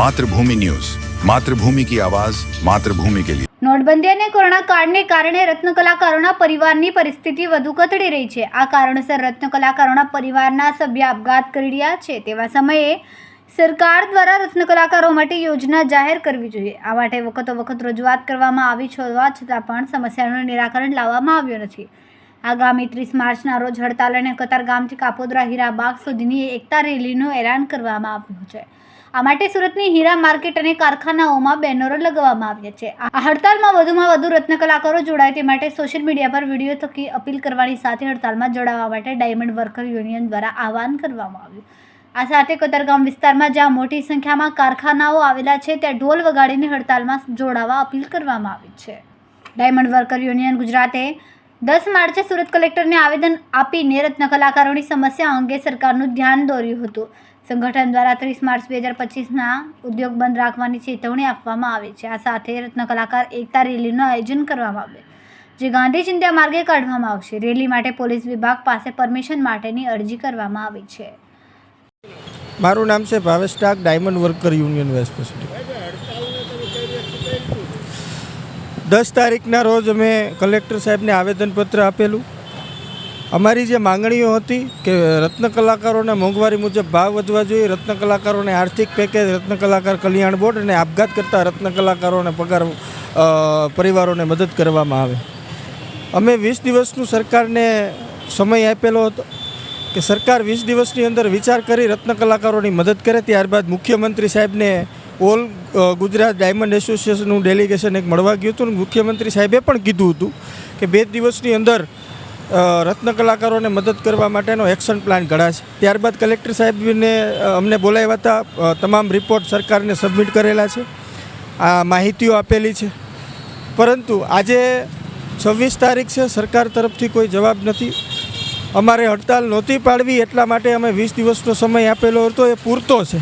Mathrubhumi news. Mathrubhumi કી આવાજ, માતૃભૂમિ કે લીએ નોટબંધી અને કોરોના કાળને કારણે રત્ન પરિવારની પરિસ્થિતિ વધુ કથળી રહી છે. આ કારણોસર રત્ન પરિવારના સભ્ય આપઘાત કરી રહ્યા છે. તેવા સમયે સરકાર દ્વારા રત્ન કલાકારો માટે યોજના જાહેર કરવી જોઈએ. આ માટે વખતો વખત રજૂઆત કરવામાં આવી હોવા છતાં પણ સમસ્યાનું નિરાકરણ લાવવામાં આવ્યું નથી. આગામી ત્રીસ માર્ચના રોજ હડતાલ અને કતારગામથી કાપોદરા હીરાબાગ સુધીની એકતા રેલીનું એલાન કરવામાં આવ્યું છે. આ માટે સુરતની હીરા માર્કેટ અને કારખાનાઓમાં બેનરો લગાવવામાં આવ્યા છે. આ હડતાલમાં વધુમાં વધુ રત્ન કલાકારો જોડાય તે માટે સોશિયલ મીડિયા પર વીડિયો થકી અપીલ કરવાની સાથે હડતાલમાં જોડાવા માટે ડાયમંડ વર્કર યુનિયન દ્વારા આહવાન કરવામાં આવ્યું. આ સાથે કોતરગામ વિસ્તારમાં જ્યાં મોટી સંખ્યામાં કારખાનાઓ આવેલા છે, ત્યાં ઢોલ વગાડીને હડતાલમાં જોડાવા અપીલ કરવામાં આવી છે. ડાયમંડ વર્કર યુનિયન ગુજરાતે દસ માર્ચે સુરત કલેક્ટરને આવેદન આપીને રત્ન કલાકારોની સમસ્યા અંગે સરકારનું ધ્યાન દોર્યું હતું. સંગઠન દ્વારા ત્રીસ માર્ચ બે હજાર પચીસના ઉદ્યોગ બંધ રાખવાની ચેતવણી આપવામાં આવી છે. આ સાથે રત્ન કલાકાર એકતા રેલીનું આયોજન કરવામાં આવ્યું. જે ગાંધી ચિંધ્યા માર્ગે કાઢવામાં આવશે. રેલી માટે પોલીસ વિભાગ પાસે પરમિશન માટેની અરજી કરવામાં આવી છે. મારું નામ છે Bhavesh diamond worker union president. દસ તારીખના રોજ અમે કલેક્ટર સાહેબને આવેદનપત્ર આપેલું. અમારી જે માંગણીઓ હતી કે રત્ન કલાકારોને મોંઘવારી મુજબ ભાવ વધવા જોઈએ, રત્ન કલાકારોને આર્થિક પેકેજ, રત્ન કલાકાર કલ્યાણ બોર્ડ અને આપઘાત કરતા રત્ન કલાકારોને પગાર પરિવારોને મદદ કરવામાં આવે. અમે વીસ દિવસનું સરકારને સમય આપેલો હતો કે સરકાર વીસ દિવસની અંદર વિચાર કરી રત્ન કલાકારોની મદદ કરે, ત્યારબાદ મુખ્યમંત્રી સાહેબને ઓલ ગુજરાત ડાયમંડ એસોસિએશનનું ડેલિગેશન એક મળવા ગયું હતું અને મુખ્યમંત્રી સાહેબે પણ કીધું હતું કે બે દિવસની અંદર રત્ન કલાકારોને મદદ કરવા માટેનો એક્શન પ્લાન ઘડાશે. ત્યારબાદ કલેક્ટર સાહેબને અમને બોલાવ્યા હતા તમામ રિપોર્ટ સરકારને સબમિટ કરેલા છે. આ માહિતીઓ આપેલી છે. પરંતુ આજે છવ્વીસ તારીખ છે, સરકાર તરફથી કોઈ જવાબ નથી. અમારે હડતાલ નહોતી પાડવી, એટલા માટે અમે વીસ દિવસનો સમય આપેલો હતો, એ પૂરતો છે.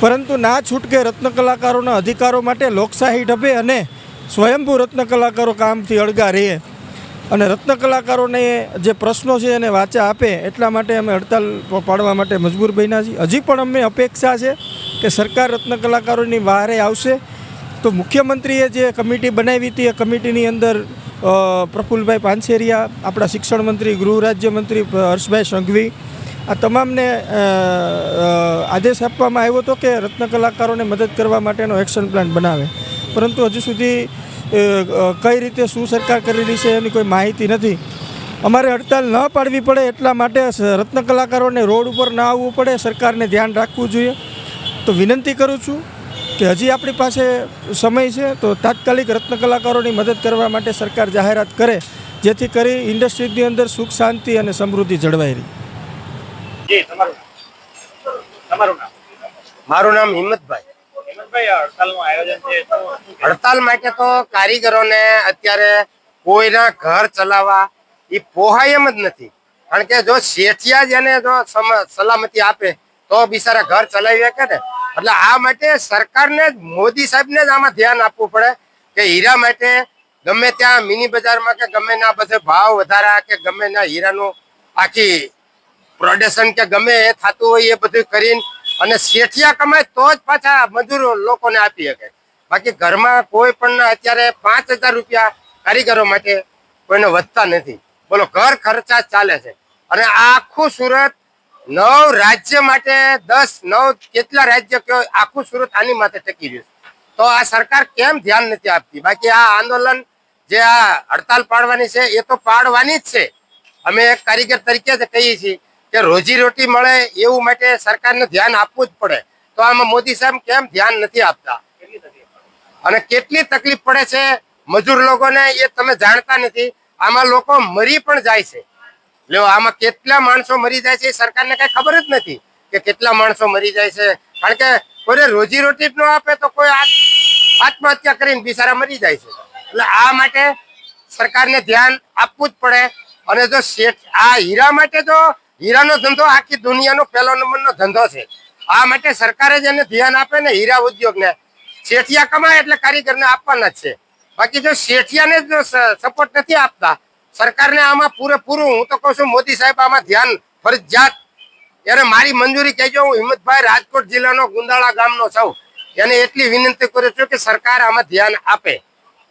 પરંતુ ના છૂટકે રત્ન કલાકારોના અધિકારો માટે લોકશાહી ઢબે અને સ્વયંભૂ રત્ન કલાકારો કામથી અળગા રહે અને રત્ન કલાકારોને જે પ્રશ્નો છે એને વાચા આપે એટલા માટે અમે હડતાલ પાડવા માટે મજબૂર બન્યા છીએ. હજી પણ અમને અપેક્ષા છે કે સરકાર રત્ન કલાકારોની વહારે આવશે. તો મુખ્યમંત્રીએ જે કમિટી બનાવી હતી એ કમિટીની અંદર પ્રફુલભાઈ પાનસેરિયા, આપણા શિક્ષણ મંત્રી, ગૃહ રાજ્યમંત્રી હર્ષભાઈ સંઘવી આ તમામને આદેશ આપવામાં આવ્યો હતો કે રત્ન કલાકારોને મદદ કરવા માટેનો એક્શન પ્લાન બનાવે? પરંતુ હજુ સુધી કઈ રીતે શું સરકાર કરી રહી છે એની કોઈ માહિતી નથી. અમારે હડતાલ ન પાડવી પડે એટલા માટે રત્ન કલાકારોને રોડ ઉપર ન આવવું પડે, સરકારને ધ્યાન રાખવું જોઈએ. તો વિનંતી કરું છું કે હજી આપણી પાસે સમય છે, તો તાત્કાલિક રત્ન કલાકારોની મદદ કરવા માટે સરકાર જાહેરાત કરે, જેથી કરી ઇન્ડસ્ટ્રીની અંદર સુખ, શાંતિ અને સમૃદ્ધિ જળવાઈ રહી. જી તમારું તમારું નામ? મારું નામ હિંમતભાઈ? હડતાલ માટે તો કારીગરોને અત્યારે કોઈના ઘર ચલાવવા એ પોહાય એમ જ નથી. કારણ કે જો શેઠિયા જ એને જો સલામતી આપે તો બિચારા ઘર ચલાવી શકે ને. એટલે આ માટે સરકારને મોદી સાહેબને જ આમાં ધ્યાન આપવું પડે કે હીરા માટે ગમે ત્યાં મિની બજારમાં કે ગમે ના બધે ભાવ વધારા કે ગમે ના હીરાનું આખી પ્રોડક્શન કે ગમે એ થતું હોય એ બધું કરીને અને શેઠિયા કમાય તો જ પાછા મજૂરો લોકોને આપી શકે. બાકી ઘરમાં કોઈ પણ અત્યારે પાંચ હજાર રૂપિયા કારીગરો માટે કોઈને વધતા નથી. બોલો, ઘર ખર્ચા ચાલે છે. અને આખું સુરત નવ રાજ્ય માટે દસ, નવ કેટલા રાજ્ય કયો આખું સુરત આની માટે ટકી રહ્યું તો આ સરકાર કેમ ધ્યાન નથી આપતી? બાકી આ આંદોલન જે આ હડતાલ પાડવાની છે એ તો પાડવાની જ છે. અમે એક કારીગર તરીકે જ કહીએ છીએ કે રોજી રોટી મળે એવું માટે સરકારને ધ્યાન આપવું જ પડે. તો આમાં મોદી સાહેબ કેમ ધ્યાન નથી આપતા? અને કેટલી તકલીફ પડે છે? મજૂર લોકોને એ તમે જાણતા નથી. આમાં લોકો મરી પણ જાય છે. લ્યો, આમાં કેટલા માણસો મરી જાય છે સરકારને કઈ ખબર જ નથી કે કેટલા માણસો મરી જાય છે. કારણ કે કોઈને રોજી રોટી જ ન આપે તો કોઈ આત્મહત્યા કરીને બિચારા મરી જાય છે. એટલે આ માટે સરકારને ધ્યાન આપવું જ પડે. અને જો શેઠ, આ હીરા માટે તો હીરાનો ધંધો આખી દુનિયાનો પહેલો નંબરનો ધંધો છે. આ માટે સરકારે જ ધ્યાન આપે ને હીરા ઉદ્યોગને. શેઠિયા કમાય એટલે કારીગરને આપવાના જ છે. બાકી જો શેઠિયાને જ સપોર્ટ નથી આપતા, સરકારને આમાં પૂરેપૂરું, હું તો કહું છું, મોદી સાહેબ આમાં ધ્યાન ફરજિયાત. એને મારી મંજૂરી કહેજો, હું હિંમતભાઈ રાજકોટ જિલ્લાનો ગુંદાળા ગામનો છું. એને એટલી વિનંતી કરું છું કે સરકાર આમાં ધ્યાન આપે.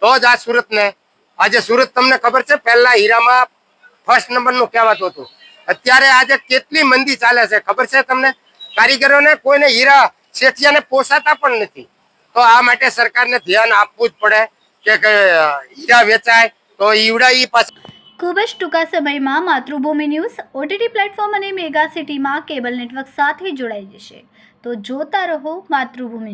તો જ આ સુરતને, આજે સુરત તમને ખબર છે, પહેલા હીરામાં ફર્સ્ટ નંબરનું કહેવાતું હતું. અત્યારે આજે કેટલી મંદી ચાલે છે? ખબર છે તમને? કારીગરોને કોઈને હીરા શેઠિયાને પોસાતા પણ નથી. તો આ માટે સરકારને ધ્યાન આપવું જ પડે કે હીરા વેચાય તો ઈવડા ઈ પાછા ખૂબ જ ટૂંકા સમયમાં માતૃભૂમિ ન્યૂઝ ઓટીટી પ્લેટફોર્મ અને મેગા સિટીમાં કેબલ નેટવર્ક સાથે જોડાઈ જશે. તો જોતા રહો માતૃભૂમિ